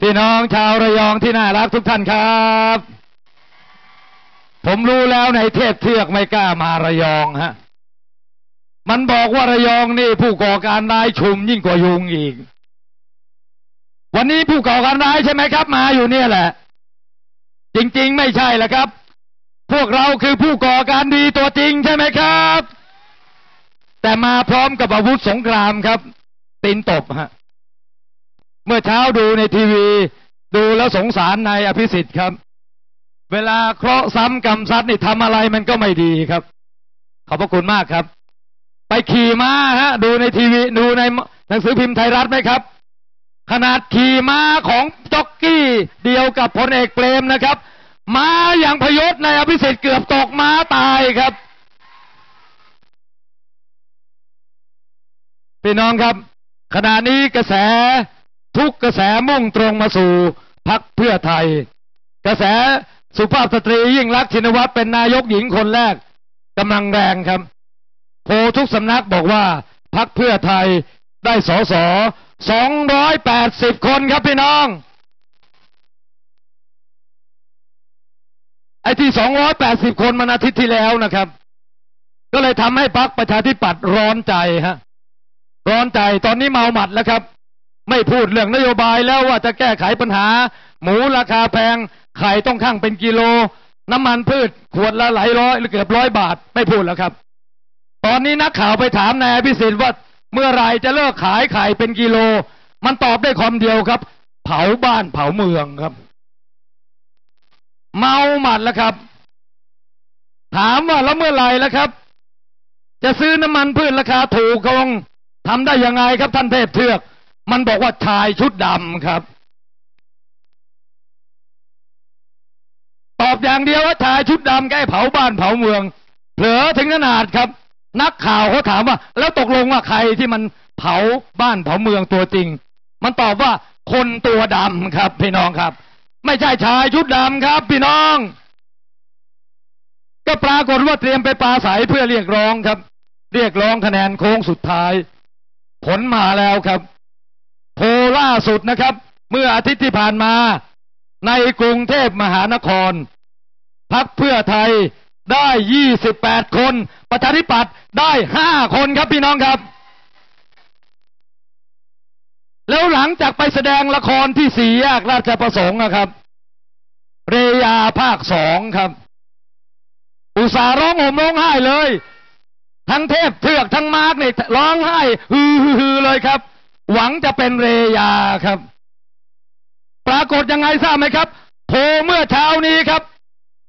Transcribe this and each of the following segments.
พี่น้องชาวระยองที่น่ารักทุกท่านครับ ผมรู้แล้วในเทพเทือกไม่กล้ามาระยองฮะ มันบอกว่าระยองนี่ผู้ก่อการร้ายชุมยิ่งกว่ายุงอีก วันนี้ผู้ก่อการร้ายใช่ไหมครับ มาอยู่เนี่ยแหละ จริง ๆ ไม่ใช่ละครับ พวกเราคือผู้ก่อการดีตัวจริงใช่ไหมครับ แต่มาพร้อมกับอาวุธสงครามครับตีนตบฮะ เมื่อเช้าดูในทีวี ดูแล้วสงสารนายอภิสิทธิ์ครับ เวลาเคราะห์ซ้ำกรรมซัดนี่ทำอะไรมันก็ไม่ดีครับ ขอบพระคุณมากครับ ไปขี่ม้าฮะ ดูในทีวี ดูในหนังสือพิมพ์ไทยรัฐไหมครับ ขนาดขี่ม้าของจ็อกกี้เดียวกับพลเอกเปรมนะครับ ม้าอย่างพยศในอภิสิทธิ์เกือบตกม้าตายครับพี่น้องครับขณะนี้กระแส ทุกกระแสมุ่งตรงมาสู่พักเพื่อไทย กระแสสุภาพสตรียิ่งรักชินวัตรเป็นนายกหญิงคนแรกกำลังแรงครับ โพทุกสำนักบอกว่าพักเพื่อไทยได้สอสอสองร้อยแปดสิบคนครับพี่น้อง ไอ้ที่สองร้อยแปดสิบคนมันอาทิตย์ที่แล้วนะครับ ก็เลยทำให้พักประชาธิปัตย์ร้อนใจฮะ ร้อนใจตอนนี้เมาหมัดแล้วครับ ไม่พูดเรื่องนโยบายแล้วว่าจะแก้ไขปัญหา หมูราคาแพงไข่ต้องข้างเป็นกิโล น้ำมันพืชขวดละหลายร้อยหรือเกือบร้อยบาทไม่พูดแล้วครับ ตอนนี้นักข่าวไปถามนายพิสิทธิ์ว่าเมื่อไรจะเลิกขายไข่เป็นกิโล มันตอบได้คำเดียวครับ เผาบ้านเผาเมืองครับ เมาหมัดแล้วครับ ถามว่าแล้วเมื่อไรแล้วครับ จะซื้อน้ำมันพืชราคาถูกลงทำได้ยังไงครับท่านเทพเทือก มันบอกว่าชายชุดดำครับ ตอบอย่างเดียวว่าชายชุดดำแก้เผาบ้านเผาเมือง เผลอถึงขนาดครับ นักข่าวเขาถามว่า แล้วตกลงว่าใครที่มันเผาบ้านเผาเมืองตัวจริง มันตอบว่าคนตัวดำครับ พี่น้องครับ ไม่ใช่ชายชุดดำครับ พี่น้อง ก็ปรากฏว่าเตรียมไปปราศัยเพื่อเรียกร้องครับ เรียกร้องคะแนนโค้งสุดท้าย ผลมาแล้วครับ สุดนะครับ เมื่ออาทิตย์ที่ผ่านมา ในกรุงเทพมหานครพักเพื่อไทยได้ 28 คน ประชาธิปัตย์ได้ 5 คนครับพี่น้องครับ แล้วหลังจากไปแสดงละครที่สี่แยกราชประสงค์นะครับ เรยาภาคสองครับ อุตสาร้องห่มร้องไห้เลย ทั้งเทพเทือกทั้งมาร์กเนี่ยร้องไห้ฮือฮือเลยครับ หวังจะเป็นเรยาครับ ปรากฏยังไงทราบไหมครับโพเมื่อเช้านี้ครับ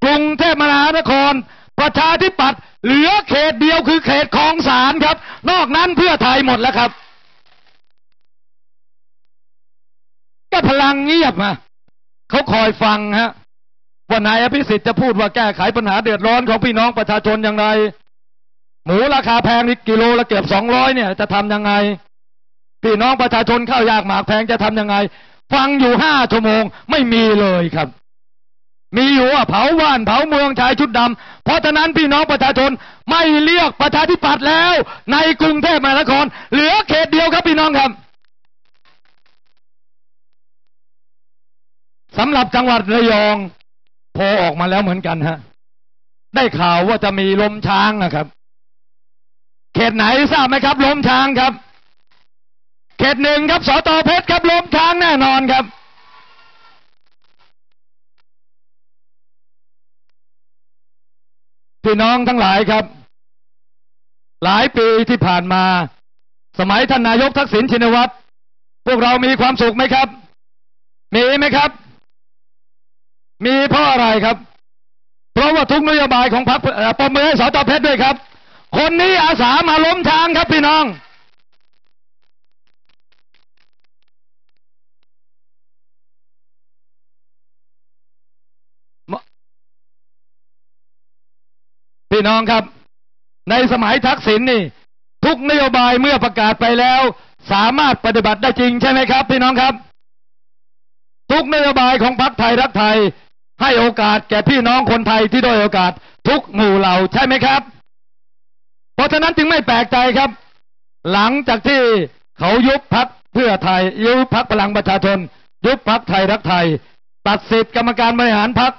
กรุงเทพมหานคร ประชาธิปัตย์เหลือเขตเดียวคือเขตคลองสารครับ นอกนั้นเพื่อไทยหมดแล้วครับ ก็พลังเงียบมาเขาคอยฟังฮะว่านายอภิสิทธิ์จะพูดว่าแก้ไขปัญหาเดือดร้อนของพี่น้องประชาชนอย่างไร หมูราคาแพงนี่กิโลละเกือบสองร้อยเนี่ย จะทำยังไง พี่น้องประชาชนข้าวยากหมากแพงจะทำยังไง ฟังอยู่ห้าชั่วโมงไม่มีเลยครับ มีอยู่ว่าเผาบ้านเผาเมืองชายชุดดำเพราะฉะนั้นพี่น้องประชาชนไม่เลือกประชาธิปัตย์แล้ว ในกรุงเทพมหานคร เหลือเขตเดียวครับพี่น้องครับสำหรับจังหวัดระยองโพออกมาแล้วเหมือนกันฮะ ได้ข่าวว่าจะมีลมช้างนะครับ เขตไหนทราบไหมครับ ลมช้างครับ เขตหนึ่งครับสตเพชรครับล้มช้างแน่นอนครับพี่น้องทั้งหลายครับ หลายปีที่ผ่านมา สมัยท่านนายกทักษิณชินวัตรพวกเรามีความสุขไหมครับ มีไหมครับ มีเพราะอะไรครับ เพราะว่าทุกนโยบายของพรรคปมมือให้สตเพชรด้วยครับ คนนี้อาสามาล้มช้างครับพี่น้อง พี่น้องครับ ในสมัยทักษิณนี่ ทุกนโยบายเมื่อประกาศไปแล้ว สามารถปฏิบัติได้จริงใช่ไหมครับ พี่น้องครับ ทุกนโยบายของพรรคไทยรักไทย ให้โอกาสแก่พี่น้องคนไทยที่ด้อยโอกาส ทุกหมู่เหล่าใช่ไหมครับ เพราะฉะนั้นจึงไม่แปลกใจครับ หลังจากที่เขายุบพักเพื่อไทยยุบพักพลังประชาชน ยุบพักไทยรักไทย ตัดสิทธิ์กรรมการบริหารพัก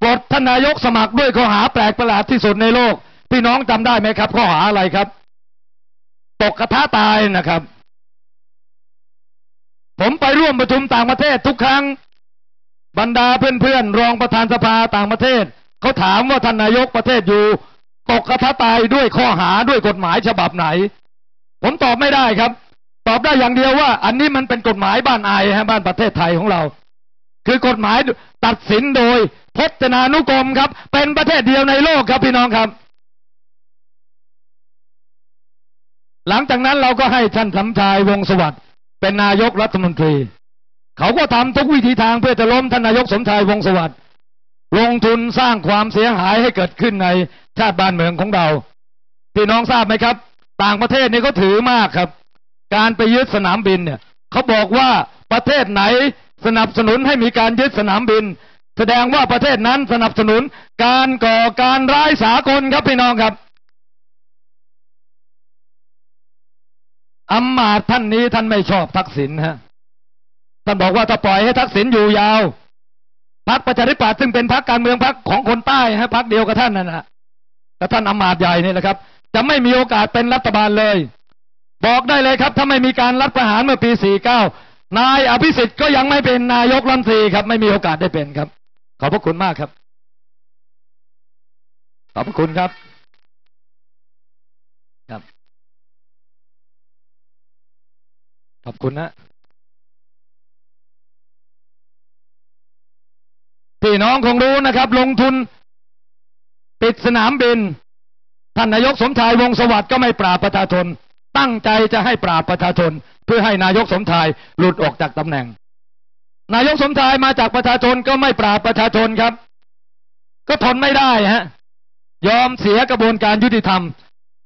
ปลดท่านนายกสมัครด้วยข้อหาแปลกประหลาดที่สุดในโลก พี่น้องจำได้ไหมครับข้อหาอะไรครับ ตกกระทะตายนะครับ ผมไปร่วมประชุมต่างประเทศทุกครั้ง บรรดาเพื่อนๆรองประธานสภาต่างประเทศเขาถามว่าท่านนายกประเทศอยู่ ตกกระทะตายด้วยข้อหาด้วยกฎหมายฉบับไหน ผมตอบไม่ได้ครับ ตอบได้อย่างเดียวว่า อันนี้มันเป็นกฎหมายบ้านไอฮะบ้านประเทศไทยของเรา คือกฎหมายตัดสินโดยพจนานุกรมครับ เป็นประเทศเดียวในโลกครับพี่น้องครับ หลังจากนั้นเราก็ให้ท่านสำชายวงศสวัสดิ์เป็นนายกรัฐมนตรี เขาก็ทำทุกวิธีทางเพื่อจะล้มท่านนายกสมชายวงศสวัสดิ์ลงทุนสร้างความเสียหายให้เกิดขึ้นในชาติบ้านเมืองของเรา พี่น้องทราบไหมครับ ต่างประเทศนี่เขาถือมากครับ การไปยึดสนามบินเนี่ยเขาบอกว่าประเทศไหน สนับสนุนให้มีการยึดสนามบิน แสดงว่าประเทศนั้นสนับสนุนการก่อการร้ายสากลครับพี่น้องครับอำมาตท่านนี้ท่านไม่ชอบทักษิณฮะท่านบอกว่าถ้าปล่อยให้ทักษิณอยู่ยาวพรรคประชาธิปัตย์ซึ่งเป็นพรรคการเมืองพรรคของคนใต้ฮะพรรคเดียวกับท่านนั่นนะแต่ท่านอำมาตใหญ่นี่แหละครับ จะไม่มีโอกาสเป็นรัฐบาลเลย บอกได้เลยครับ ถ้าไม่มีการรัฐประหารเมื่อปี 49 นายอภิสิทธิ์ก็ยังไม่เป็นนายกรัฐมนตรีครับ ไม่มีโอกาสได้เป็นครับ ขอบพระคุณมากครับ ขอบพระคุณครับครับ ขอบคุณนะพี่น้องคงรู้นะครับ ลงทุนปิดสนามบิน ท่านนายกสมชายวงศสวัสดิ์ก็ไม่ปราบประชาชน ตั้งใจจะให้ปราบประชาชน เพื่อให้นายกสมชายหลุดออกจากตำแหน่ง นายกสมชายมาจากประชาชนก็ไม่ปราบประชาชนครับ ก็ทนไม่ได้ฮะ ยอมเสียกระบวนการยุติธรรม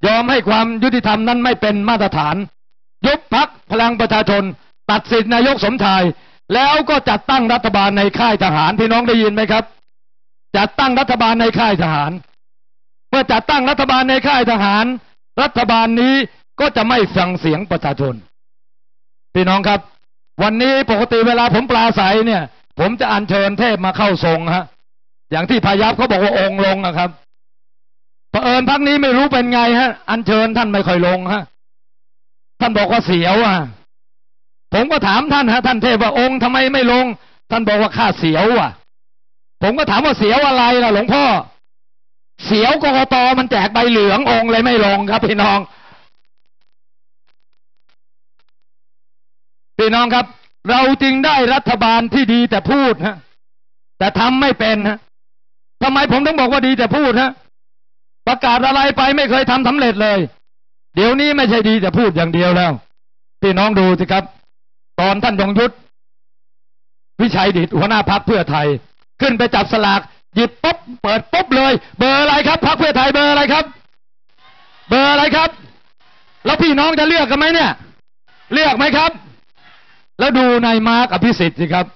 ยอมให้ความยุติธรรมนั้นไม่เป็นมาตรฐานยุบพักพลังประชาชน ตัดสิทธินายกสมชาย แล้วก็จัดตั้งรัฐบาลในค่ายทหารพี่น้องได้ยินไหมครับ จัดตั้งรัฐบาลในค่ายทหาร เมื่อจัดตั้งรัฐบาลในค่ายทหาร รัฐบาลนี้ก็จะไม่ฟังเสียงประชาชน พี่น้องครับ วันนี้ปกติเวลาผมปลาใสเนี่ย ผมจะอัญเชิญเทพมาเข้าทรงฮะ อย่างที่พายัพเขาบอกว่าองค์ลงนะครับเผอิญพักนี้ไม่รู้เป็นไงฮะ อัญเชิญท่านไม่ค่อยลงฮะ ท่านบอกว่าเสียวอะ ผมก็ถามท่านฮะ ท่านเทพว่าองค์ทำไมไม่ลง ท่านบอกว่าข้าเสียวอะ ผมก็ถามว่าเสียวอะไรล่ะ หลวงพ่อ เสียวกกตมันแจกใบเหลืององค์เลยไม่ลงครับพี่น้อง พี่น้องครับ เราจึงได้รัฐบาลที่ดีแต่พูดฮะแต่ทำไม่เป็นฮะทำไมผมต้องบอกว่าดีแต่พูดฮะประกาศอะไรไปไม่เคยทำสำเร็จเลย เดี๋ยวนี้ไม่ใช่ดีแต่พูดอย่างเดียวแล้ว พี่น้องดูสิครับ ตอนท่านยงยุทธวิชัยดิตหัวหน้าพักเพื่อไทย ขึ้นไปจับสลากหยิบปุ๊บเปิดปุ๊บเลย เบอร์อะไรครับพักเพื่อไทยเบอร์อะไรครับ เบอร์อะไรครับ แล้วพี่น้องจะเลือกกันไหมเนี่ย เลือกไหมครับ แล้วดูนายมาร์กอภิสิทธิ์สิครับ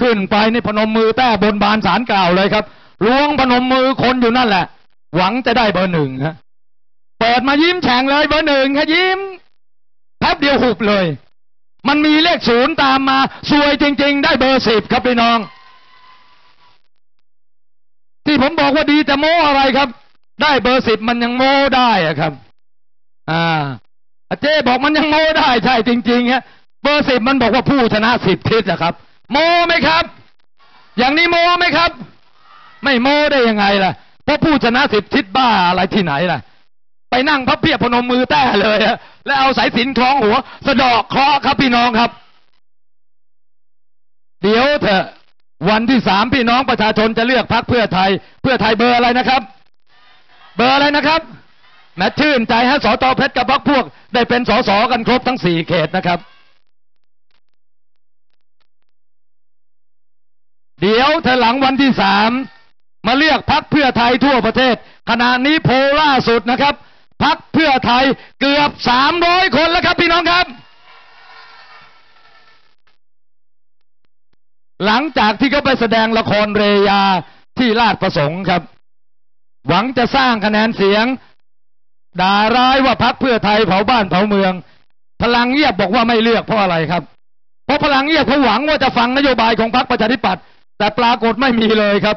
ขึ้นไปในพนมมือแต้บนบานสารกล่าวเลยครับล้วงพนมมือคนอยู่นั่นแหละ หวังจะได้เบอร์หนึ่งฮะเปิดมายิ้มแฉ่งเลยเบอร์หนึ่งฮะยิ้มแป๊บเดียวหุบเลย มันมีเลขศูนย์ตามมาสวยจริง ๆ ได้เบอร์สิบครับพี่น้อง ที่ผมบอกว่าดีแต่โม้อะไรครับ ได้เบอร์สิบมันยังโม้ได้อะครับ อ่าเจ้บอกมันยังโม้ได้ใช่จริงๆฮะ เบอร์สิบมันบอกว่าผู้ชนะสิบทิศอะครับ โมไหมครับ อย่างนี้โมไหมครับ ไม่โมได้ยังไงล่ะเพราะผู้ชนะสิบทิศบ้าอะไรที่ไหนล่ะ ไปนั่งพับเพียบพนมมือแต้เลยฮะแล้วเอาสายสินคล้องหัว สะดอกเคราะห์ครับพี่น้องครับ เดี๋ยวเถอะวันที่สามพี่น้องประชาชนจะเลือกพักเพื่อไทย เพื่อไทยเบอร์อะไรนะครับ เบอร์อะไรนะครับแม้ชื่นใจฮะสอตอเพชรกับพักพวก ได้เป็นสอสอกันครบทั้งสี่เขตนะครับ เดี๋ยวเธอหลังวันที่สามมาเลือกพักเพื่อไทยทั่วประเทศ ขณะนี้โพล่าสุดนะครับ พักเพื่อไทยเกือบสามร้อยคนแล้วครับพี่น้องครับ หลังจากที่เขาไปแสดงละครเรยาที่ลาดประสงค์ครับ หวังจะสร้างคะแนนเสียง ด่าร้ายว่าพักเพื่อไทยเผาบ้านเผาเมือง พลังเงียบบอกว่าไม่เลือกเพราะอะไรครับ เพราะราะพลังเงียบเขาหวังว่าจะฟังนโยบายของพรรคประชาธิปัตย์ แต่ปรากฏไม่มีเลยครับ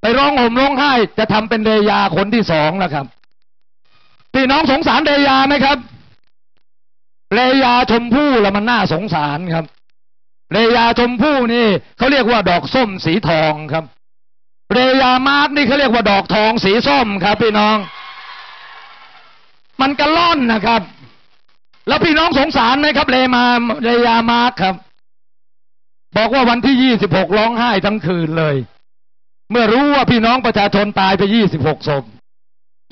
ไปร้องห่มร้องไห้จะทำเป็นเรยาคนที่สองแล้วครับพี่น้องสงสารเรยาไหมครับเรยาชมพู่ล้วมันน่าสงสารครับเรยาชมพู่นี่เขาเรียกว่าดอกส้มสีทองครับเรยามาร์กนี่เขาเรียกว่าดอกทองสีส้มครับ พี่น้อง มันกระล่อนนะครับ แล้วพี่น้องสงสารไหมครับเรมาเรยามาร์กครับ บอกว่าวันที่ยี่สิบหกร้องไห้ทั้งคืนเลย เมื่อรู้ว่าพี่น้องประชาชนตายไปยี่สิบหกศพ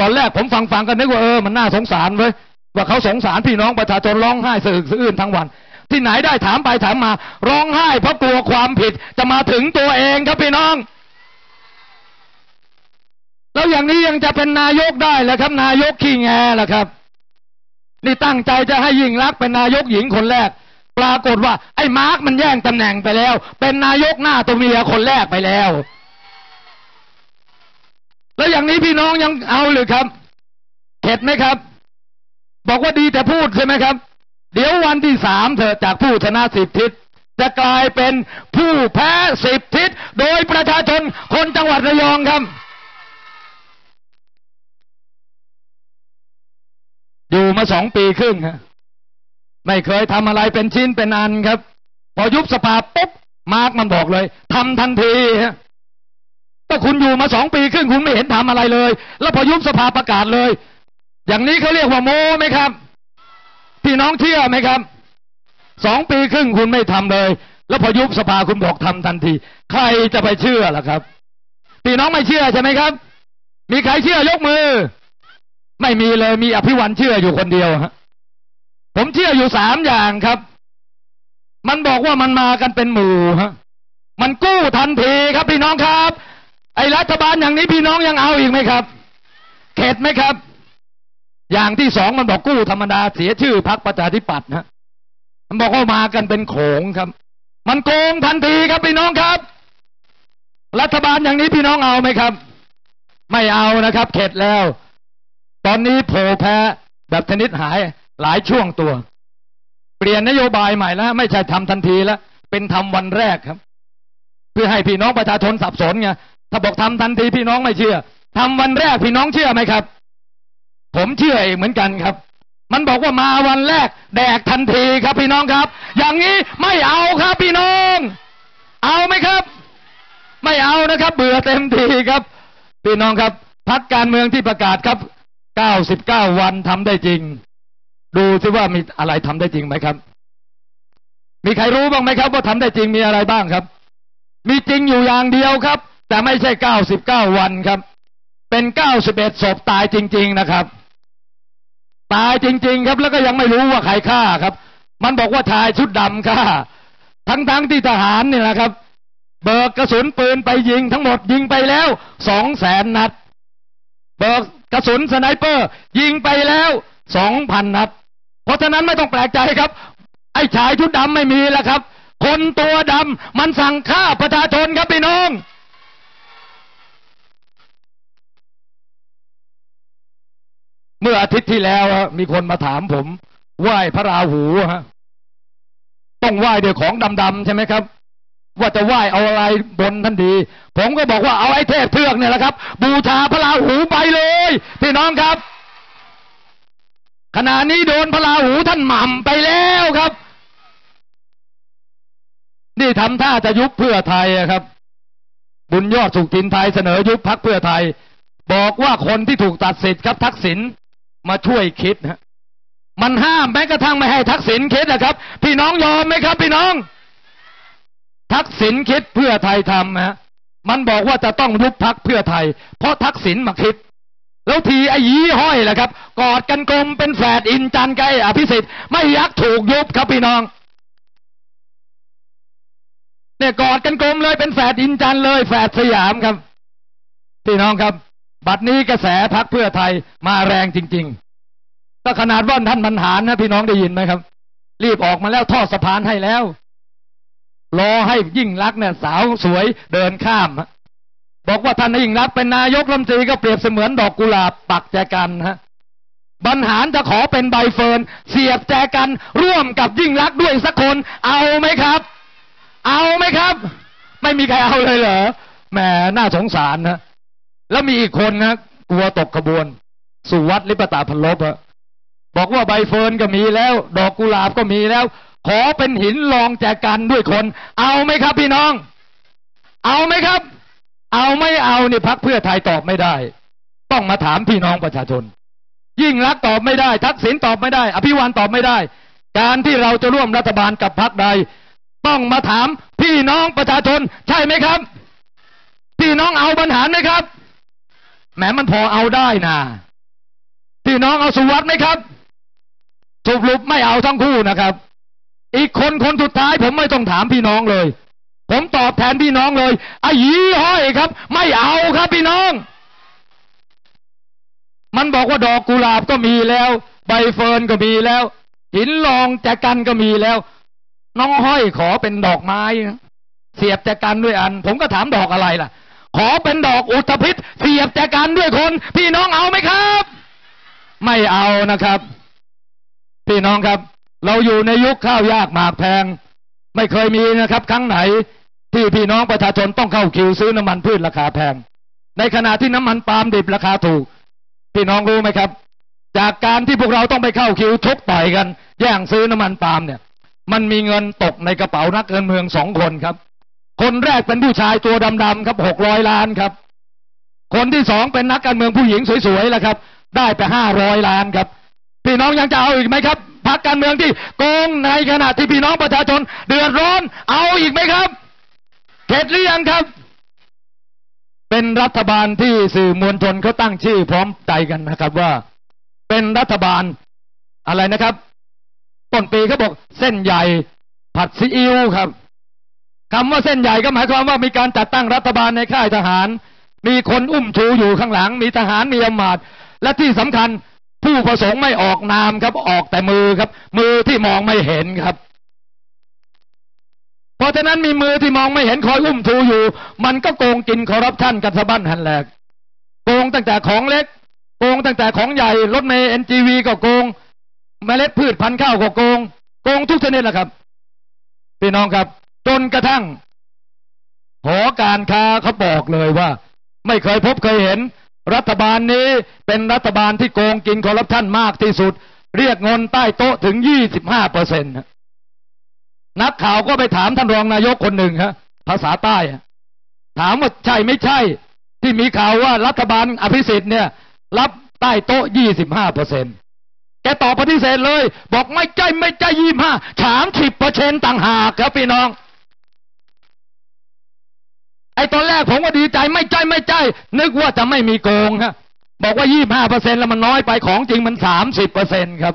ตอนแรกผมฟังฟังกันนึกว่าเออมันน่าสงสารเว้ยว่าเขาสงสารพี่น้องประชาชนร้องไห้สะอึกสะอื้นทั้งวัน ที่ไหนได้ถามไปถามมา ร้องไห้เพราะกลัวความผิดจะมาถึงตัวเองครับพี่น้อง แล้วอย่างนี้ยังจะเป็นนายกได้เหรอครับ นายกขี้แงล่ะครับ นี่ตั้งใจจะให้ยิ่งรักเป็นนายกหญิงคนแรก ปรากฏว่า ไอ้มาร์กมันแย่งตำแหน่งไปแล้ว เป็นนายกหน้าตัวเมียคนแรกไปแล้ว แล้วอย่างนี้พี่น้องยังเอาหรือครับเข็ดไหมครับ บอกว่าดีแต่พูดใช่ไหมครับ เดี๋ยววันที่สามเถอจากผู้ชนะสิบทิศจะกลายเป็นผู้แพ้สิบทิศโดยประชาชนคนจังหวัดระยองครับ อยู่มาสองปีครึ่งฮะ ไม่เคยทำอะไรเป็นชิ้นเป็นอันครับ พอยุบสภาปุ๊บมาร์กมันบอกเลยทำทันทีฮะก็คุณอยู่มาสองปีครึ่งคุณไม่เห็นทำอะไรเลย แล้วพอยุบสภาประกาศเลย อย่างนี้เขาเรียกว่าโมไหมครับพี่น้องเชื่อไหมครับสองปีครึ่งคุณไม่ทำเลย แล้วพอยุบสภาคุณบอกทำทันที ใครจะไปเชื่อล่ะครับพี่น้องไม่เชื่อใช่ไหมครับ มีใครเชื่อยกมือ ไม่มีเลยมีอภิวันเชื่ออยู่คนเดียวฮะ ผมเชื่ออยู่สามอย่างครับ มันบอกว่ามันมากันเป็นหมู่ฮะมันกู้ทันทีครับพี่น้องครับ ไอ้รัฐบาลอย่างนี้พี่น้องยังเอาอีกไหมครับ เข็ดไหมครับ อย่างที่สองมันบอกกู้ธรรมดาเสียชื่อพักประชาธิปัตย์นะมันบอกว่ามากันเป็นโขงครับ มันโกงทันทีครับพี่น้องครับ รัฐบาลอย่างนี้พี่น้องเอาไหมครับ ไม่เอานะครับ เข็ดแล้ว ตอนนี้โผแพ้แบบชนิดหาย หลายช่วงตัว เปลี่ยนนโยบายใหม่แล้วไม่ใช่ทำทันทีแล้วเป็นทำวันแรกครับ เพื่อให้พี่น้องประชาชนสับสนไงถ้าบอกทำทันทีพี่น้องไม่เชื่อทำวันแรกพี่น้องเชื่อไหมครับ ผมเชื่อเองเหมือนกันครับ มันบอกว่ามาวันแรก แดกทันทีครับพี่น้องครับ อย่างนี้ไม่เอาครับพี่น้อง เอาไหมครับ ไม่เอานะครับ เบื่อเต็มทีครับ พี่น้องครับพักการเมืองที่ประกาศครับ 99 วันทำได้จริง ดูซิว่ามีอะไรทำได้จริงไหมครับ มีใครรู้บ้างไหมครับ ว่าทำได้จริงมีอะไรบ้างครับ มีจริงอยู่อย่างเดียวครับ แต่ไม่ใช่99วันครับ เป็น91ศพตายจริง ๆนะครับ ตายจริง ๆ ครับ แล้วก็ยังไม่รู้ว่าใครฆ่าครับ มันบอกว่าชายชุดดำฆ่า ทั้งๆที่ทหารเนี่ยนะครับ เบิกกระสุนปืนไปยิงทั้งหมดยิงไปแล้วสองแสนนัด เบิกกระสุนสไนเปอร์ ยิงไปแล้วสองพันนัด เพราะฉะนั้นไม่ต้องแปลกใจครับ ไอ้ชายชุดดำไม่มีแล้วครับ คนตัวดำมันสั่งฆ่าประชาชนครับพี่น้อง เมื่ออาทิตย์ที่แล้วมีคนมาถามผมไหว้พระราหูฮะต้องไหว้ด้วยของดำๆใช่ไหมครับ ว่าจะไหว้เอาอะไรบนทันทีผมก็บอกว่าเอาไอ้เทพเทือกเนี่ยแหละครับ บูชาพระราหูไปเลย พี่น้องครับ ขณะนี้โดนพระราหูท่านหม่ำไปแล้วครับ นี่ทำท่าจะยุบเพื่อไทยครับ บุญยอดสุขจินไทยเสนอยุบพักเพื่อไทย บอกว่าคนที่ถูกตัดสิทธิ์ครับ ทักษิณมาช่วยคิดฮะมันห้ามแม้กระทั่งไม่ให้ทักษิณคิดนะครับ พี่น้องยอมไหมครับ พี่น้อง ทักษิณคิดเพื่อไทยทำฮะมันบอกว่าจะต้องยุบพักเพื่อไทย เพราะทักษิณมาคิด แล้วทีไอ้ยี้ห้อยแหละครับ กอดกันกลมเป็นแฝดอินจันไกอภิสิทธิ์ไม่ยักถูกยุบครับพี่น้องเนี่ยกอดกันกลมเลยเป็นแฝดอินจันเลยแฝดสยามครับ พี่น้องครับ บัดนี้กระแสพักเพื่อไทยมาแรงจริงๆก็ขนาดว่าท่านบรรหารนะพี่น้องได้ยินไหมครับ รีบออกมาแล้วทอดสะพานให้แล้วรอให้ยิ่งรักเนี่ยสาวสวยเดินข้าม บอกว่าท่านยิ่งรักเป็นนายกรัฐมนตรีก็เปรียบเสมือนดอกกุหลาบปักแจกันฮะบรรหารจะขอเป็นใบเฟิร์นเสียบแจกันร่วมกับยิ่งรักด้วยสักคน เอาไหมครับ เอาไหมครับ ไม่มีใครเอาเลยเหรอแหมน่าสงสารนะแล้วมีอีกคนนะกลัวตกขบวน สุวัตลิปตาพันลบอะบอกว่าใบเฟิร์นก็มีแล้ว ดอกกุหลาบก็มีแล้ว ขอเป็นหินรองแจกันด้วยคน เอาไหมครับพี่น้อง เอาไหมครับ เอาไม่เอาเนี่พักเพื่อไทยตอบไม่ได้ ต้องมาถามพี่น้องประชาชน ยิ่งรักตอบไม่ได้ ทักษิณตอบไม่ได้ อภิวันตอบไม่ได้ การที่เราจะร่วมรัฐบาลกับพักใด ต้องมาถามพี่น้องประชาชน ใช่ไหมครับ พี่น้องเอาบรรหารไหมครับแหมมันพอเอาได้นะพี่น้องเอาสุวัสด์ไหมครับถูกลุบไม่เอาทั้งคู่นะครับ อีกคนคนสุดท้ายผมไม่ต้องถามพี่น้องเลย ผมตอบแทนพี่น้องเลยอายีห้อยครับ ไม่เอาครับพี่น้อง มันบอกว่าดอกกุหลาบก็มีแล้ว ใบเฟิร์นก็มีแล้ว หินรองแจกันก็มีแล้ว น้องห้อยขอเป็นดอกไม้เสียบแจกันด้วยอัน ผมก็ถามดอกอะไรล่ะ ขอเป็นดอกอุทพิษเสียบแจกันด้วยคน พี่น้องเอาไหมครับ ไม่เอานะครับ พี่น้องครับ เราอยู่ในยุคข้าวยากหมากแพง ไม่เคยมีนะครับ ครั้งไหน ที่พี่น้องประชาชนต้องเข้าคิวซื้อน้ำมันพืชราคาแพง ในขณะที่น้ำมันปาล์มดิบราคาถูก พี่น้องรู้ไหมครับ จากการที่พวกเราต้องไปเข้าคิวชกต่อยกัน แย่งซื้อน้ำมันปาล์มเนี่ย มันมีเงินตกในกระเป๋านักเงินเมืองสองคนครับ คนแรกเป็นผู้ชายตัวดำๆครับหกร้อยล้านครับ คนที่สองเป็นนักการเมืองผู้หญิงสวยๆแหละครับ ได้ไปห้าร้อยล้านครับ พี่น้องยังจะเอาอีกไหมครับพรรคการเมืองที่โกงในขณะที่พี่น้องประชาชนเดือดร้อนเอาอีกไหมครับ เข็ดหรือยังครับ เป็นรัฐบาลที่สื่อมวลชนเขาตั้งชื่อพร้อมใจกันนะครับว่า เป็นรัฐบาลอะไรนะครับต้นปีเขาบอกเส้นใหญ่ผัดซีอิ๊วครับคำว่าเส้นใหญ่ก็หมายความว่ามีการจัดตั้งรัฐบาลในค่ายทหาร มีคนอุ้มชูอยู่ข้างหลัง มีทหารมีอำมาตย์และที่สำคัญผู้ประสงค์ไม่ออกนามครับ ออกแต่มือครับ มือที่มองไม่เห็นครับ เพราะฉะนั้นมีมือที่มองไม่เห็นคอยอุ้มชูอยู่ มันก็โกงกินคอร์รัปชันกันสะบั้นหันแหลก โกงตั้งแต่ของเล็ก โกงตั้งแต่ของใหญ่รถเมล์เอ็นจีวีก็โกงเมล็ดพืชพันธุ์ข้าวก็โกง โกงทุกชนิดแหละครับพี่น้องครับ จนกระทั่งหอการค้าเขาบอกเลยว่า ไม่เคยพบเคยเห็น รัฐบาลนี้เป็นรัฐบาลที่โกงกินคอร์รัปชันมากที่สุด เรียกเงินใต้โต๊ะถึงยี่สิบห้าเปอร์เซ็นต์ นักข่าวก็ไปถามท่านรองนายกคนหนึ่งฮะภาษาใต้ถามว่าใช่ไม่ใช่ ที่มีข่าวว่ารัฐบาลอภิสิทธิ์เนี่ย รับใต้โต๊ะยี่สิบห้าเปอร์เซ็นต์แกตอบปฏิเสธเลย บอกไม่ใช่ไม่ใช่ยี่ห้าสามสิบเปอร์เซ็นต์ต่างหากครับพี่น้องไอ้ตอนแรกผมก็ดีใจไม่ใช่ไม่ใช่นึกว่าจะไม่มีโกงฮะบอกว่ายี่ห้าเปอร์เซ็นแล้วมันน้อยไปของจริงมันสามสิบเปอร์เซ็นครับ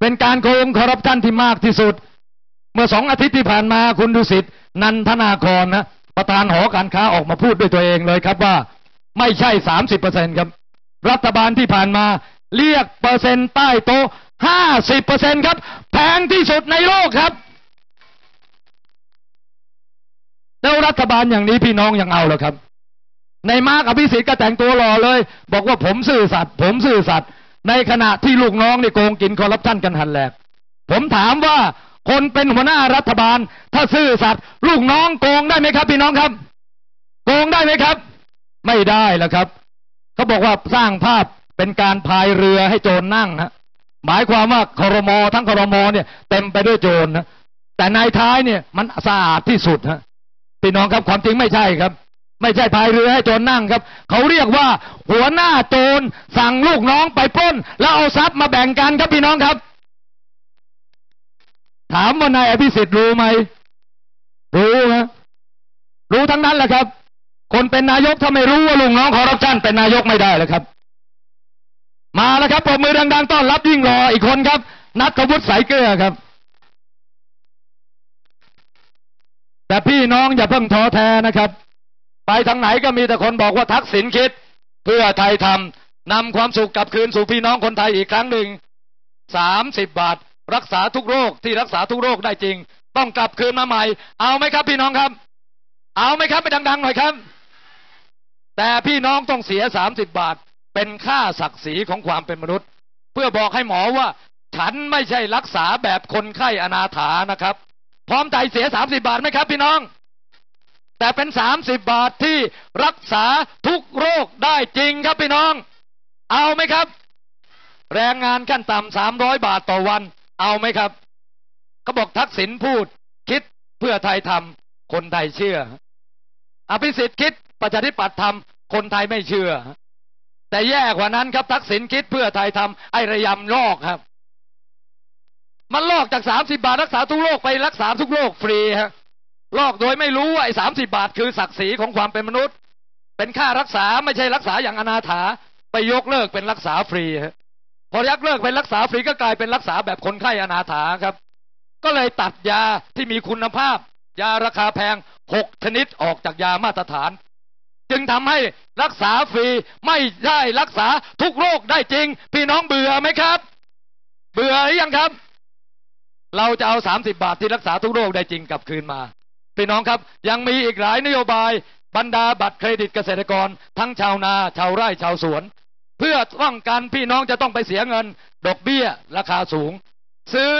เป็นการโกงคอร์รัปชันที่มากที่สุด มื่อสองอาทิตย์ที่ผ่านมาคุณดุสิตนันทนาครนะประธานหอการค้าออกมาพูดด้วยตัวเองเลยครับว่าไม่ใช่สามสิบเปอร์เซ็นครับ รัฐบาลที่ผ่านมาเรียกเปอร์เซ็นต์ใต้โต๊ะห้าสิบเปอร์เซ็นครับ แพงที่สุดในโลกครับ แล้วรัฐบาลอย่างนี้พี่น้องยังเอาเหรอครับ ในมาร์กอภิสิทธิ์ก็แต่งตัวหล่อเลย บอกว่าผมซื่อสัตย์ผมซื่อสัตย์ในขณะที่ลูกน้องนี่โกงกินคอร์รัปชันกันหันแหลกผมถามว่า คนเป็นหัวหน้ารัฐบาล ถ้าซื่อสัตย์ลูกน้องโกงได้ไหมครับ พี่น้องครับ โกงได้ไหมครับ ไม่ได้แล้วครับเขาบอกว่าสร้างภาพเป็นการพายเรือให้โจรนั่งฮะหมายความว่าคอรมอทั้งคอรมอเนี่ย เต็มไปด้วยโจรนะแต่ในท้ายเนี่ยมันสะอาดที่สุดฮะพี่น้องครับความจริงไม่ใช่ครับ ไม่ใช่พายเรือให้โจรนั่งครับ เขาเรียกว่า หัวหน้าโจรสั่งลูกน้องไปปล้น แล้วเอาทรัพย์มาแบ่งกันครับพี่น้องครับ ถามว่านายอภิสิทธิ์รู้ไหม รู้ฮะรู้ทั้งนั้นแหละครับ คนเป็นนายกถ้าไม่รู้ว่าลูกน้องคอรัปชันเป็นนายกไม่ได้เลยครับ มาแล้วครับปรบมือดังๆต้อนรับยิ่งรออีกคนครับ นัทวุฒิสายเกลือครับ แต่พี่น้องอย่าเพิ่งท้อแท้นะครับ ไปทางไหนก็มีแต่คนบอกว่าทักษิณคิด เพื่อไทยทำนำความสุขกลับคืนสู่พี่น้องคนไทยอีกครั้งหนึ่งสามสิบบาท รักษาทุกโรคที่รักษาทุกโรคได้จริง ต้องกลับคืนมาใหม่ เอาไหมครับ พี่น้องครับ เอาไหมครับไปดัง ๆ หน่อยครับ แต่พี่น้องต้องเสียสามสิบบาท เป็นค่าศักดิ์ศรีของความเป็นมนุษย์ เพื่อบอกให้หมอว่า ฉันไม่ใช่รักษาแบบคนไข้อนาถานะครับ พร้อมใจเสียสามสิบาทไหมครับ พี่น้อง แต่เป็นสามสิบบาทที่รักษาทุกโรคได้จริงครับพี่น้อง เอาไหมครับ แรงงานขั้นต่ำสามร้อยบาทต่อวัน เอาไหมครับเขาบอกทักษิณพูด คิดเพื่อไทยทำคนไทยเชื่อ อภิสิทธิ์คิดประชาธิปัตย์ทำคนไทยไม่เชื่อ แต่แย่กว่านั้นครับทักษิณคิดเพื่อไทยทำไอ้ระยำลอกครับ มันลอกจากสามสิบาทรักษาทุกโรคไปรักษาทุกโรคฟรีฮะลอกโดยไม่รู้ว่าไอ้สามสิบาทคือศักดิ์ศรีของความเป็นมนุษย์ เป็นค่ารักษาไม่ใช่รักษาอย่างอนาถาไปยกเลิกเป็นรักษาฟรีฮะ พอยักเลิกเป็นรักษาฟรีก็กลายเป็นรักษาแบบคนไข้อนาถาครับ ก็เลยตัดยาที่มีคุณภาพ ยาราคาแพงหกชนิดออกจากยามาตรฐาน จึงทำให้รักษาฟรีไม่ได้รักษาทุกโรคได้จริง พี่น้องเบื่อไหมครับ เบื่อหรือยังครับ เราจะเอาสามสิบาทที่รักษาทุกโรคได้จริงกลับคืนมา พี่น้องครับยังมีอีกหลายนโยบายบรรดาบัตรเครดิตเกษตรกร ทั้งชาวนาชาวไร่ชาวสวน เพื่อป้องกันพี่น้องจะต้องไปเสียเงิน ดอกเบี้ย ราคาสูง ซื้อ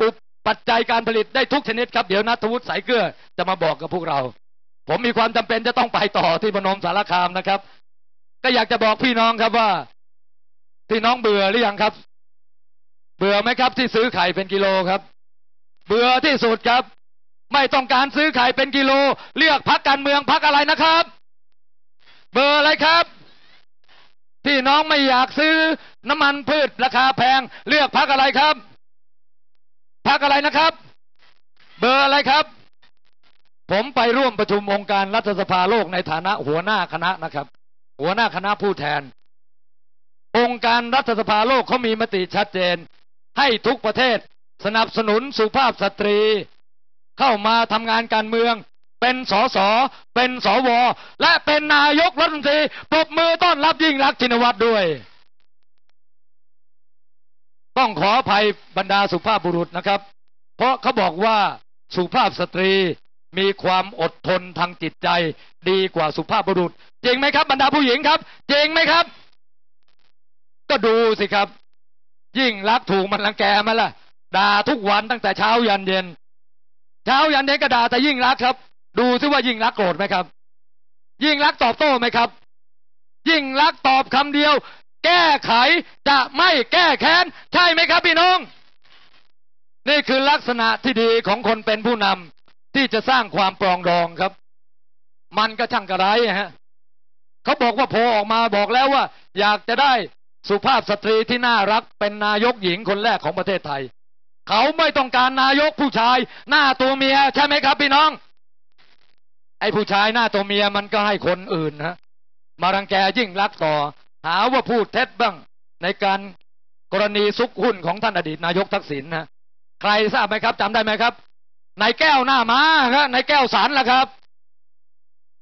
อุปปัจจัยการผลิตได้ทุกชนิดครับ เดี๋ยวนัทวุฒิสายเกลือจะมาบอกกับพวกเรา ผมมีความจำเป็นจะต้องไปต่อที่พนมสารคามนะครับ ก็อยากจะบอกพี่น้องครับว่า พี่น้องเบื่อหรือยังครับ เบื่อไหมครับที่ซื้อไข่เป็นกิโลครับ เบื่อที่สุดครับ ไม่ต้องการซื้อไข่เป็นกิโล เลือกพักการเมืองพักอะไรนะครับ เบอร์อะไรครับ พี่น้องไม่อยากซื้อน้ำมันพืชราคาแพง เลือกพักอะไรครับ พักอะไรนะครับ เบอร์อะไรครับ ผมไปร่วมประชุมองค์การรัฐสภาโลกในฐานะหัวหน้าคณะนะครับ หัวหน้าคณะผู้แทน องค์การรัฐสภาโลกเขามีมติชัดเจน ให้ทุกประเทศสนับสนุนสุภาพสตรี เข้ามาทำงานการเมือง เป็นสสเป็นสว และเป็นนายกรัฐมนตรีปรบมือต้อนรับยิ่งรักชินวัตรด้วย ต้องขออภัยบรรดาสุภาพบุรุษนะครับ เพราะเขาบอกว่าสุภาพสตรีมีความอดทนทางจิตใจ ดีกว่าสุภาพบุรุษ จริงไหมครับ บรรดาผู้หญิงครับ จริงไหมครับ ก็ดูสิครับ ยิ่งรักถูกมันรังแกมาล่ะด่าทุกวันตั้งแต่เช้ายันเย็น เช้ายันเย็นก็ด่าแต่ยิ่งรักครับ ดูซิว่ายิ่งรักโกรธไหมครับ ยิ่งรักตอบโต้ไหมครับ ยิ่งรักตอบคำเดียว แก้ไขจะไม่แก้แค้นใช่ไหมครับพี่น้อง นี่คือลักษณะที่ดีของคนเป็นผู้นำที่จะสร้างความปรองดองครับ มันก็ช่างกระไรฮะเขาบอกว่าโพออกมาบอกแล้วว่า อยากจะได้สุภาพสตรีที่น่ารักเป็นนายกหญิงคนแรกของประเทศไทย เขาไม่ต้องการนายกผู้ชาย หน้าตัวเมียใช่ไหมครับพี่น้อง ไอ้ผู้ชายหน้าตัวเมียมันก็ให้คนอื่นฮะมารังแกยิ่งรักต่อ หาว่าพูดเท็จบ้าง ในการกรณีซุกหุ้นของท่านอดีตนายกทักษิณนะใครทราบไหมครับจำได้ไหมครับนายแก้วหน้าม้าครับนายแก้วสารล่ะครับ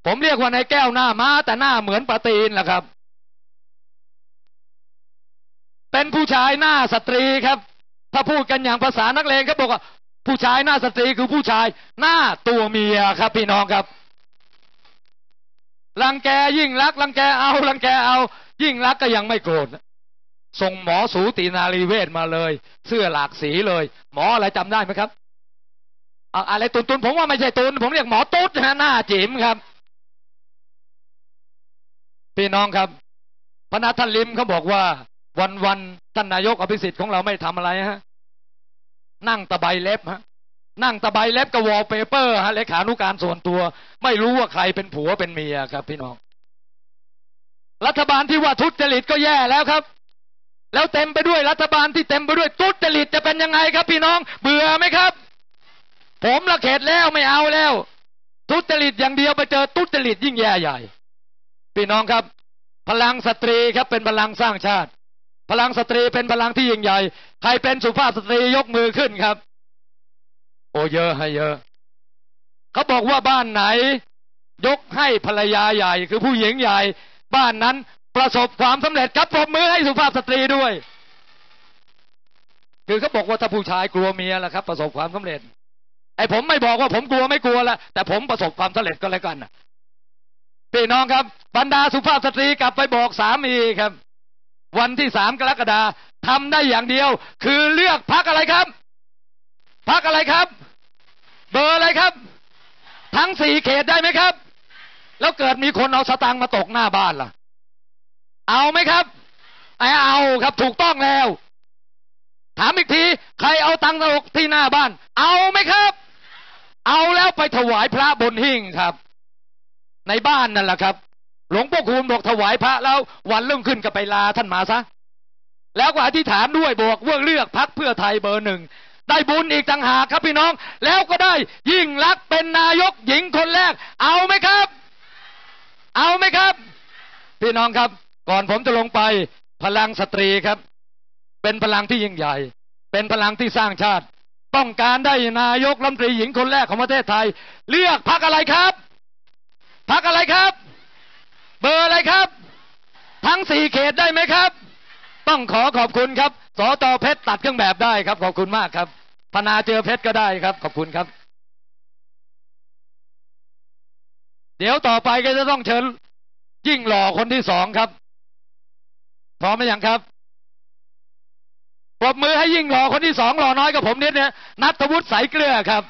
ผมเรียกว่านายแก้วหน้าม้า แต่หน้าเหมือนปะตีนล่ะครับ เป็นผู้ชายหน้าสตรีครับ ถ้าพูดกันอย่างภาษานักเลงเขาบอกว่าผู้ชายหน้าสตรีคือผู้ชายหน้าตัวเมียครับพี่น้องครับ รังแกยิ่งรักรังแกเอารังแกเอา ยิ่งรักก็ยังไม่โกรธส่งหมอสูตินารีเวชมาเลย เสื้อหลากสีเลย หมออะไรจำได้ไหมครับอะไรตุนตุนผมว่าไม่ใช่ตุนผมเรียกหมอตุ๊ดนะหน้าจิ๋มครับ พี่น้องครับพระนาท่านลิมเขาบอกว่า วันวันท่านนายกอภิสิทธิ์ของเราไม่ทำอะไรฮะ นั่งตะไบเล็บฮะ นั่งตะไบเล็บกับวอลเปเปอร์ฮะเลขานุการส่วนตัว ไม่รู้ว่าใครเป็นผัวเป็นเมียครับ พี่น้อง รัฐบาลที่ว่าทุจริตก็แย่แล้วครับ แล้วเต็มไปด้วยรัฐบาลที่เต็มไปด้วยทุจริตจะเป็นยังไงครับ พี่น้อง เบื่อไหมครับ ผมละเขตแล้วไม่เอาแล้ว ทุจริตอย่างเดียวไปเจอทุจริตยิ่งแย่ใหญ่ พี่น้องครับ พลังสตรีครับเป็นพลังสร้างชาติ พลังสตรีเป็นพลังที่ยิ่งใหญ่ ใครเป็นสุภาพสตรียกมือขึ้นครับ โอ้เยอะให้เยอะ เขาบอกว่าบ้านไหน ยกให้ภรรยาใหญ่ คือผู้หญิงใหญ่ บ้านนั้นประสบความสำเร็จครับปรบมือให้สุภาพสตรีด้วย คือเขาบอกว่าถ้าผู้ชายกลัวเมียแล้วครับ ประสบความสำเร็จไอ้ผมไม่บอกว่าผมกลัวไม่กลัวละแต่ผมประสบความสำเร็จก็แล้วกันนะพี่น้องครับ บรรดาสุภาพสตรีกลับไปบอกสามีครับ วันที่สามกรกฎาทำได้อย่างเดียว คือเลือกพักอะไรครับ พักอะไรครับ เบอร์อะไรครับ ทั้งสี่เขตได้ไหมครับ แล้วเกิดมีคนเอาสตังค์มาตกหน้าบ้านล่ะ เอาไหมครับไอเอาครับถูกต้องแล้ว ถามอีกที ใครเอาตังค์ตกที่หน้าบ้าน เอาไหมครับ เอาแล้วไปถวายพระบนหิ้งครับ ในบ้านนั่นแหละครับ หลวงพ่อคูณบอกถวายพระแล้ววันเรุ่งขึ้นก็ไปลาท่านมาซะแล้วก็อธิษฐานด้วยบอกว่าเลือกพักเพื่อไทยเบอร์หนึ่ง ได้บุญอีกต่างหากครับพี่น้อง แล้วก็ได้ยิ่งรักเป็นนายกหญิงคนแรก เอาไหมครับ เอาไหมครับ พี่น้องครับ ก่อนผมจะลงไปพลังสตรีครับ เป็นพลังที่ยิ่งใหญ่ เป็นพลังที่สร้างชาติ ต้องการได้นายกรัฐมนตรีหญิงคนแรกของประเทศไทย เลือกพักอะไรครับพักอะไรครับ เบอร์อะไรครับ ทั้งสี่เขตได้ไหมครับ ต้องขอขอบคุณครับสอตอเพชรตัดเครื่องแบบได้ครับ ขอบคุณมากครับ พนาเจอเพชรก็ได้ครับ ขอบคุณครับ เดี๋ยวต่อไปก็จะต้องเชิญยิ่งหล่อคนที่สองครับ พร้อมไหมยังครับปรบมือให้ยิ่งหล่อคนที่สองหล่อน้อยกับผมนิดเนี่ยนัทวุฒิสายเกลือครับ